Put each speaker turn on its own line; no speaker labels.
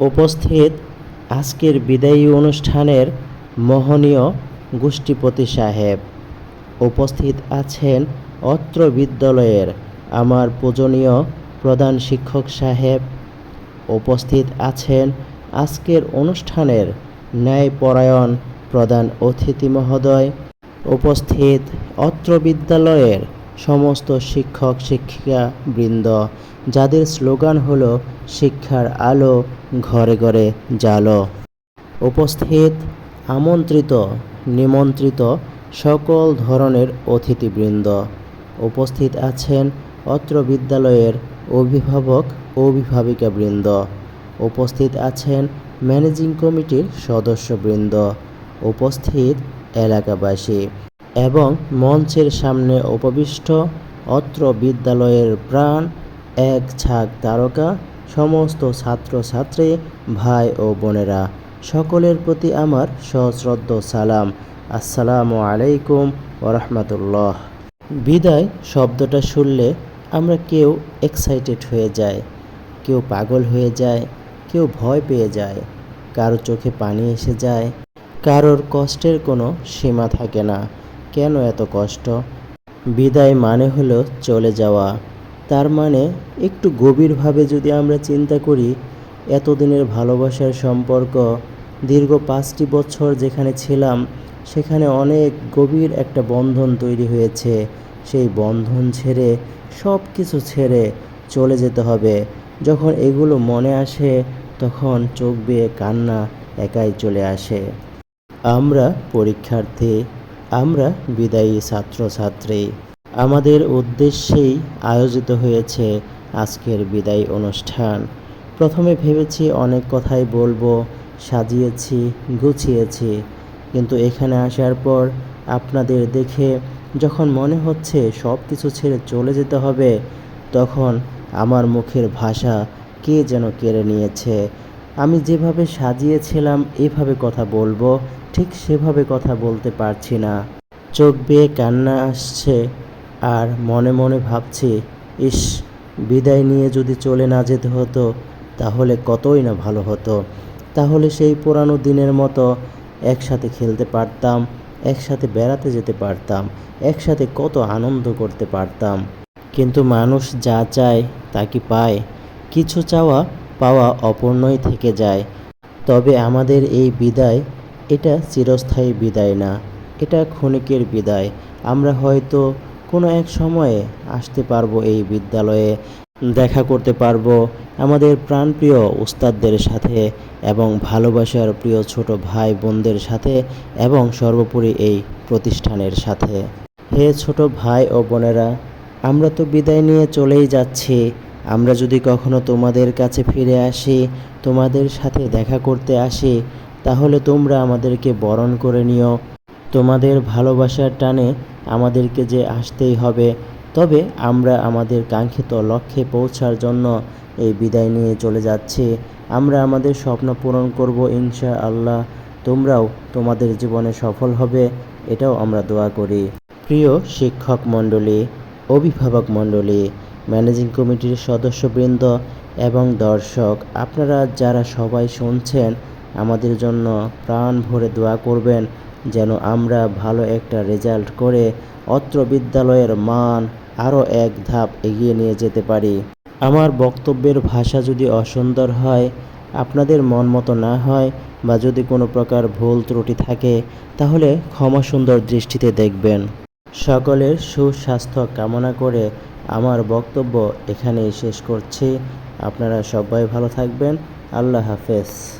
উপস্থিত আজকের বিদায়ী অনুষ্ঠানের মোহনীয় গোষ্ঠীপতি সাহেব। উপস্থিত আছেন অত্র বিদ্যালয়ের আমার পূজনীয় প্রধান শিক্ষক সাহেব। উপস্থিত আছেন আজকের অনুষ্ঠানের ন্যায়পরায়ণ প্রধান অতিথি মহোদয়। উপস্থিত অত্র বিদ্যালয়ের সমস্ত শিক্ষক, শিক্ষিকা বৃন্দ, যাদের স্লোগান হলো, শিক্ষার আলো ঘরে ঘরে জালো উপস্থিত, আমন্ত্রিত, নিমন্ত্রিত সকল ধরনের অতিথিবৃন্দ। উপস্থিত আছেন অত্র বিদ্যালয়ের অভিভাবক অভিভাবিকাবৃন্দ উপস্থিত আছেন ম্যানেজিং কমিটির সদস্যবৃন্দ। উপস্থিত এলাকাবাসী। এবং মঞ্চের সামনে উপবিষ্ট অত্র বিদ্যালয়ের প্রাণ, এক ঝাঁক তারকা, সমস্ত ছাত্রছাত্রী, ভাই ও বোনেরা। সকলের প্রতি আমার সশ্রদ্ধ সালাম। আসসালামু আলাইকুম ওরহমতুল্লাহ বিদায় শব্দটা শুনলে আমরা কেউ এক্সাইটেড হয়ে যায়, কেউ পাগল হয়ে যায়, কেউ ভয় পেয়ে যায়, কারও চোখে পানি এসে যায়, কারোর কষ্টের কোনো সীমা থাকে না। কেন এত কষ্ট? বিদায় মানে হলো চলে যাওয়া। তার মানে একটু গভীরভাবে যদি আমরা চিন্তা করি, এতদিনের ভালোবাসার সম্পর্ক, দীর্ঘ পাঁচটি বছর যেখানে ছিলাম, সেখানে অনেক গভীর একটা বন্ধন তৈরি হয়েছে। সেই বন্ধন ছেড়ে সব কিছু ছেড়ে চলে যেতে হবে। যখন এগুলো মনে আসে, তখন চোখ বেয়ে কান্না একাই চলে আসে। আমরা পরীক্ষার্থী। আমরা বিদায়ী ছাত্রছাত্রী। আমাদের উদ্দেশ্যেই আয়োজিত হয়েছে আজকের বিদায়ী অনুষ্ঠান। প্রথমে ভেবেছি অনেক কথাই বলব, সাজিয়েছি, গুছিয়েছি। কিন্তু এখানে আসার পর আপনাদের দেখে যখন মনে হচ্ছে সব কিছু ছেড়ে চলে যেতে হবে, তখন আমার মুখের ভাষা কে যেন কেড়ে নিয়েছে? আমি যেভাবে সাজিয়েছিলাম, এভাবে কথা বলব, ঠিক সেভাবে কথা বলতে পারছি না। চোখ বেয়ে কান্না আসছে, আর মনে মনে ভাবছি, ইস, বিদায় নিয়ে যদি চলে না যেতে হতো, তাহলে কতই না ভালো হতো। তাহলে সেই পুরানো দিনের মতো একসাথে খেলতে পারতাম, একসাথে বেড়াতে যেতে পারতাম, একসাথে কত আনন্দ করতে পারতাম। কিন্তু মানুষ যা চায়, তা কি পায়? কিছু চাওয়া পাওয়া অপূর্ণই থেকে যায়। তবে আমাদের এই বিদায়, এটা চিরস্থায়ী বিদায় না, এটা ক্ষণিকের বিদায়। আমরা হয়তো কোনো এক সময়ে আসতে পারব এই বিদ্যালয়ে, দেখা করতে পারব আমাদের প্রাণপ্রিয় উস্তাদদের সাথে এবং ভালোবাসার প্রিয় ছোট ভাই বোনদের সাথে এবং সর্বোপরি এই প্রতিষ্ঠানের সাথে। হে ছোট ভাই ও বোনেরা, আমরা তো বিদায় নিয়ে চলেই যাচ্ছি। আমরা যদি কখনো তোমাদের কাছে ফিরে আসি, তোমাদের সাথে দেখা করতে আসি, তাহলে তোমরা আমাদেরকে বরণ করে নিও। তোমাদের ভালোবাসার টানে আমাদেরকে যে আসতেই হবে, তবে আমরা আমাদের কাঙ্ক্ষিত লক্ষ্যে পৌঁছার জন্য এই বিদায় নিয়ে চলে যাচ্ছি। আমরা আমাদের স্বপ্ন পূরণ করব ইনশা আল্লাহ তোমরাও তোমাদের জীবনে সফল হবে, এটাও আমরা দোয়া করি। প্রিয় শিক্ষক মণ্ডলী, অভিভাবক মণ্ডলী ম্যানেজিং কমিটির সদস্যবৃন্দ এবং দর্শক, আপনারা যারা সবাই শুনছেন, আমাদের জন্য প্রাণ ভরে দোয়া করবেন যেন আমরা ভালো একটা রেজাল্ট করে অত্র বিদ্যালয়ের মান আরও এক ধাপ এগিয়ে নিয়ে যেতে পারি। আমার বক্তব্যের ভাষা যদি অসুন্দর হয়, আপনাদের মন মতো না হয় বা যদি কোনো প্রকার ভুল ত্রুটি থাকে, তাহলে ক্ষমা সুন্দর দৃষ্টিতে দেখবেন। সকলের সুস্বাস্থ্য কামনা করে আমার বক্তব্য এখানেই শেষ করছি। আপনারা সবাই ভালো থাকবেন। আল্লাহ হাফেজ।